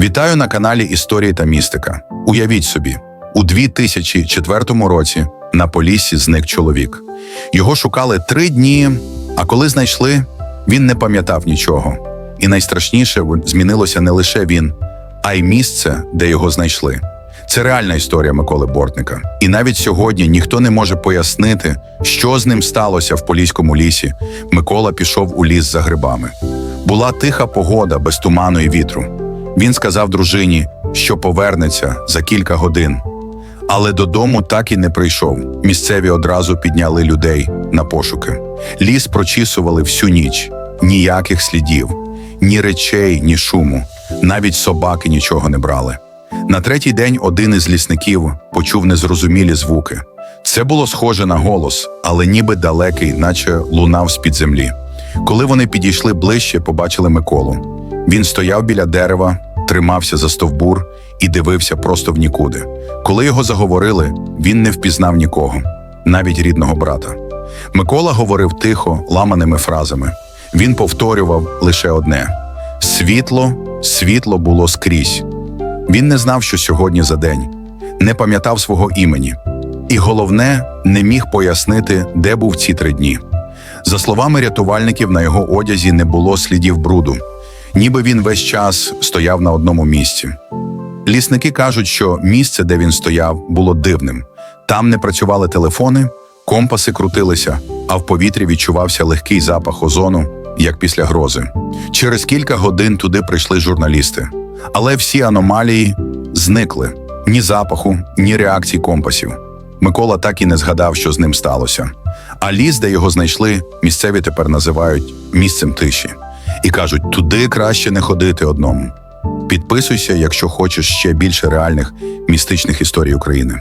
Вітаю на каналі Історії та Містика. Уявіть собі, у 2004 році на Поліссі зник чоловік. Його шукали три дні, а коли знайшли, він не пам'ятав нічого. І найстрашніше змінилося не лише він, а й місце, де його знайшли. Це реальна історія Миколи Бортника. І навіть сьогодні ніхто не може пояснити, що з ним сталося в поліському лісі. Микола пішов у ліс за грибами. Була тиха погода без туману і вітру. Він сказав дружині, що повернеться за кілька годин. Але додому так і не прийшов. Місцеві одразу підняли людей на пошуки. Ліс прочісували всю ніч, ніяких слідів, ні речей, ні шуму. Навіть собаки нічого не брали. На третій день один із лісників почув незрозумілі звуки. Це було схоже на голос, але ніби далекий, наче лунав з-під землі. Коли вони підійшли ближче, побачили Миколу. Він стояв біля дерева, тримався за стовбур і дивився просто в нікуди. Коли його заговорили, він не впізнав нікого, навіть рідного брата. Микола говорив тихо, ламаними фразами. Він повторював лише одне: світло, світло було скрізь. Він не знав, що сьогодні за день, не пам'ятав свого імені, і головне, не міг пояснити, де був ці три дні. За словами рятувальників, на його одязі не було слідів бруду, ніби він весь час стояв на одному місці. Лісники кажуть, що місце, де він стояв, було дивним. Там не працювали телефони, компаси крутилися, а в повітрі відчувався легкий запах озону, як після грози. Через кілька годин туди прийшли журналісти. Але всі аномалії зникли ні запаху, ні реакцій компасів. Микола так і не згадав, що з ним сталося. А ліс, де його знайшли, місцеві тепер називають місцем тиші. І кажуть, туди краще не ходити одному. Підписуйся, якщо хочеш ще більше реальних містичних історій України.